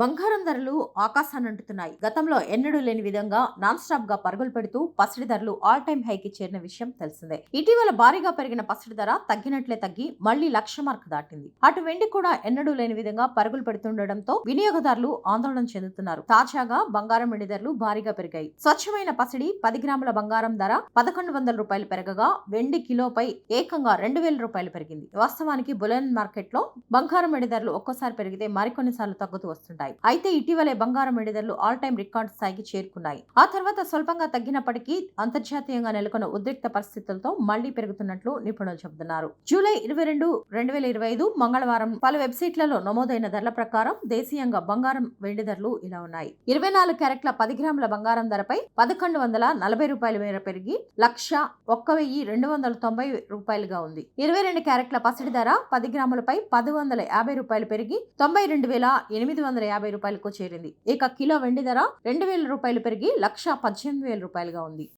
బంగారం ధరలు ఆకాశాన్ని అంటుతున్నాయి. గతంలో ఎన్నడూ లేని విధంగా నాన్ స్టాప్గా పరుగులు పెడుతూ పసిడి ధరలు ఆల్ టైమ్ హైకి చేరిన విషయం తెలిసిందే. ఇటీవల భారీగా పెరిగిన పసిడి ధర తగ్గినట్లే తగ్గి మళ్ళీ లక్ష మార్క్ దాటింది. అటు వెండి కూడా ఎన్నడూ లేని విధంగా పరుగులు పెడుతుండటంతో వినియోగదారులు ఆందోళన చెందుతున్నారు. తాజాగా బంగారం వెండి ధరలు భారీగా పెరిగాయి. స్వచ్ఛమైన పసిడి పది గ్రాముల బంగారం ధర పదకొండు వందల రూపాయలు పెరగగా వెండి కిలోపై ఏకంగా రెండు వేల రూపాయలు పెరిగింది. వాస్తవానికి బులెన్ మార్కెట్లో బంగారం వెండి ధరలు ఒక్కోసారి పెరిగితే మరికొన్నిసార్లు తగ్గుతూ వస్తుంటాయి. అయితే ఇటీవలే బంగారం వెండి ధరలు ఆల్ టైం రికార్డ్ స్థాయికి చేరుకున్నాయి. ఆ తర్వాత స్వల్పంగా తగ్గినప్పటికీ అంతర్జాతీయంగా నెలకొన్న ఉద్రిక్త పరిస్థితులతో మళ్ళీ పెరుగుతున్నట్లు నిపుణులు చెబుతున్నారు. జూలై ఇరవై రెండు రెండు వేల ఇరవై ఐదు మంగళవారం పలు వెబ్సైట్లలో నమోదైన ధరల ప్రకారం దేశీయంగా బంగారం వెండి ధరలు ఇలా ఉన్నాయి. ఇరవై నాలుగు క్యారెట్ల పది గ్రాముల బంగారం ధరపై పదకొండు వందల నలభై రూపాయల మేర పెరిగి లక్ష ఒక్క వెయ్యి రెండు వందల తొంభై రూపాయలుగా ఉంది. ఇరవై రెండు క్యారెట్ల పసిడి ధర పది గ్రాములపై పది వందల యాభై రూపాయలు పెరిగి తొంభై రెండు వేల ఎనిమిది వందల యాభై రూపాయలకు చేరింది. ఇక కిలో వెండి ధర రెండు వేల రూపాయలు పెరిగి లక్ష పద్దెనిమిది వేల రూపాయలుగా ఉంది.